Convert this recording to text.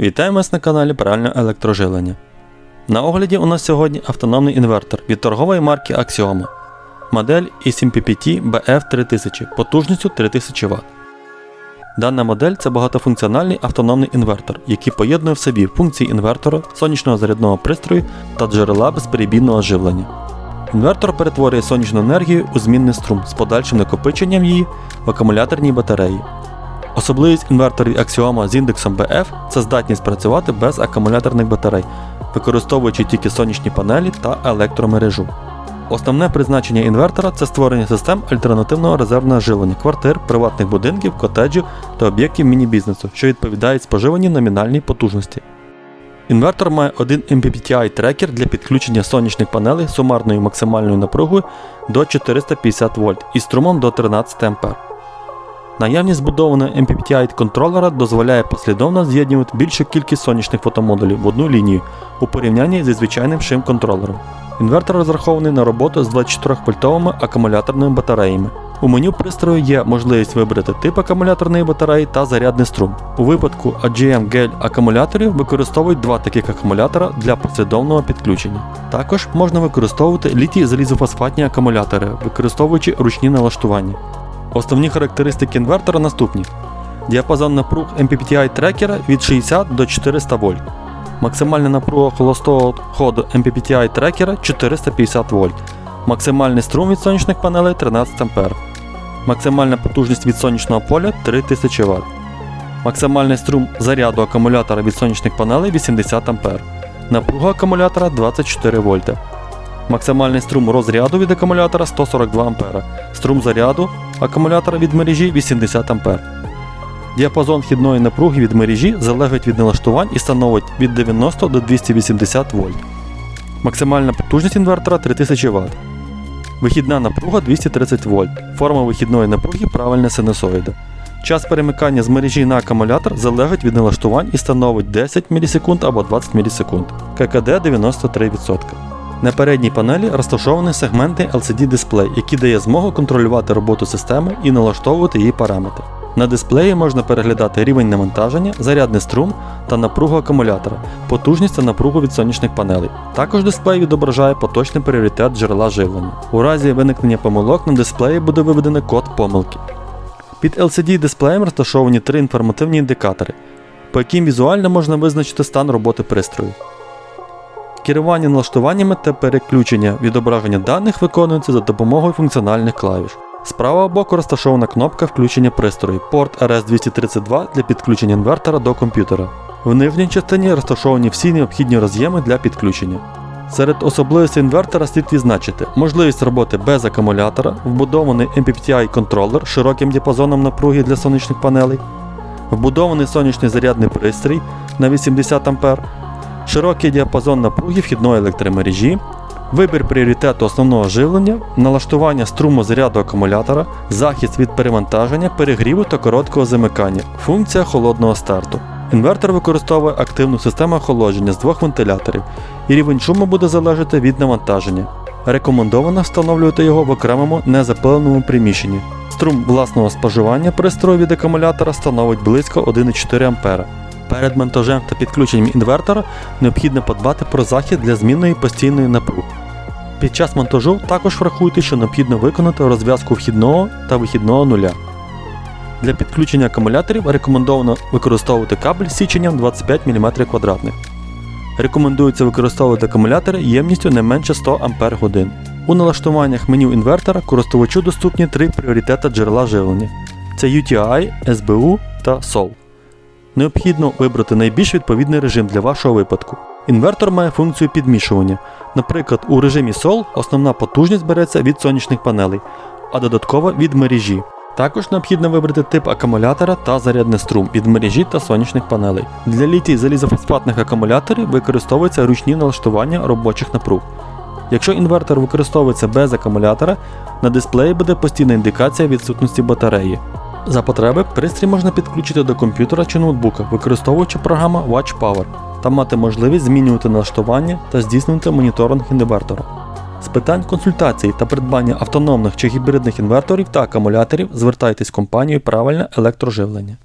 Вітаємо вас на каналі Правильне електроживлення. На огляді у нас сьогодні автономний інвертор від торгової марки Axioma. Модель eSIMPPT BF3000 потужністю 3000 Вт. Дана модель це багатофункціональний автономний інвертор, який поєднує в собі функції інвертора, сонячного зарядного пристрою та джерела безперебійного живлення. Інвертор перетворює сонячну енергію у змінний струм з подальшим накопиченням її в акумуляторній батареї. Особливість інверторів Axioma з індексом BF це здатність працювати без акумуляторних батарей, використовуючи тільки сонячні панелі та електромережу. Основне призначення інвертора це створення систем альтернативного резервного живлення квартир, приватних будинків, котеджів та об'єктів міні-бізнесу, що відповідають споживанню номінальній потужності. Інвертор має один MPPTi трекер для підключення сонячних панелей сумарною максимальною напругою до 450 вольт і струмом до 13 А. Наявність збудованого MPPTi контролера дозволяє послідовно з'єднувати більшу кількість сонячних фотомодулів в одну лінію у порівнянні зі звичайним шим контролером. Інвертор розрахований на роботу з 24-вольтовими акумуляторними батареями. У меню пристрою є можливість вибрати тип акумуляторної батареї та зарядний струм. У випадку AGM гель акумуляторів використовують два таких акумулятора для послідовного підключення. Також можна використовувати літій залізофосфатні акумулятори, використовуючи ручні налаштування. Основні характеристики інвертора наступні: діапазон напруг MPPTi трекера від 60 до 400 вольт. Максимальна напруга холостого ходу MPPTi трекера 450 вольт. Максимальний струм від сонячних панелей 13 А. Максимальна потужність від сонячного поля 3000 Вт. Максимальний струм заряду акумулятора від сонячних панелей 80 А. Напруга акумулятора 24 вольта. Максимальний струм розряду від акумулятора 142 А. Струм заряду акумулятора від мережі 80 А. Діапазон вхідної напруги від мережі залежить від налаштувань і становить від 90 до 280 вольт. Максимальна потужність інвертора 3000 Вт. Вихідна напруга 230 вольт. Форма вихідної напруги правильна синусоїда. Час перемикання з мережі на акумулятор залежить від налаштувань і становить 10 мс або 20 мс. ККД 93%. На передній панелі розташований сегментний LCD дисплей, який дає змогу контролювати роботу системи і налаштовувати її параметри. На дисплеї можна переглядати рівень навантаження, зарядний струм та напругу акумулятора, потужність та напругу від сонячних панелей. Також дисплей відображає поточний пріоритет джерела живлення. У разі виникнення помилок на дисплеї буде виведений код помилки. Під LCD дисплеєм розташовані три інформативні індикатори, по яким візуально можна визначити стан роботи пристрою. Керування налаштуваннями та переключення відображення даних виконується за допомогою функціональних клавіш. З правого боку розташована кнопка включення пристрою порт RS232 для підключення інвертора до комп'ютера. В нижній частині розташовані всі необхідні роз'єми для підключення. Серед особливостей інвертора слід відзначити можливість роботи без акумулятора, вбудований MPPTi контролер з широким діапазоном напруги для сонячних панелей, вбудований сонячний зарядний пристрій на 80 А, широкий діапазон напруги вхідної електромережі, вибір пріоритету основного живлення, налаштування струму заряду акумулятора, захист від перевантаження, перегріву та короткого замикання, функція холодного старту. Інвертор використовує активну систему охолодження з двох вентиляторів, і рівень шуму буде залежати від навантаження. Рекомендовано встановлювати його в окремому незапиленому приміщенні. Струм власного споживання пристрою від акумулятора становить близько 1,4 А. Перед монтажем та підключенням інвертора необхідно подбати про захід для змінної постійної напруги. Під час монтажу також врахуйте, що необхідно виконати розв'язку вхідного та вихідного нуля. Для підключення акумуляторів рекомендовано використовувати кабель з січенням 25 мм. Рекомендується використовувати акумулятори ємністю не менше 100 Ах. У налаштуваннях меню інвертора користувачу доступні три пріоритети джерела живлення: це UTI, SBU та SOL. Необхідно вибрати найбільш відповідний режим для вашого випадку. Інвертор має функцію підмішування. Наприклад, у режимі SOL основна потужність береться від сонячних панелей, а додаткова від мережі. Також необхідно вибрати тип акумулятора та зарядний струм від мережі та сонячних панелей. Для літій залізофосфатних акумуляторів використовуються ручні налаштування робочих напруг. Якщо інвертор використовується без акумулятора, на дисплеї буде постійна індикація відсутності батареї. За потреби пристрій можна підключити до комп'ютера чи ноутбука, використовуючи програму Watch Power та мати можливість змінювати налаштування та здійснювати моніторинг інвертора. З питань консультацій та придбання автономних чи гібридних інверторів та акумуляторів звертайтесь в компанію Правильне електроживлення.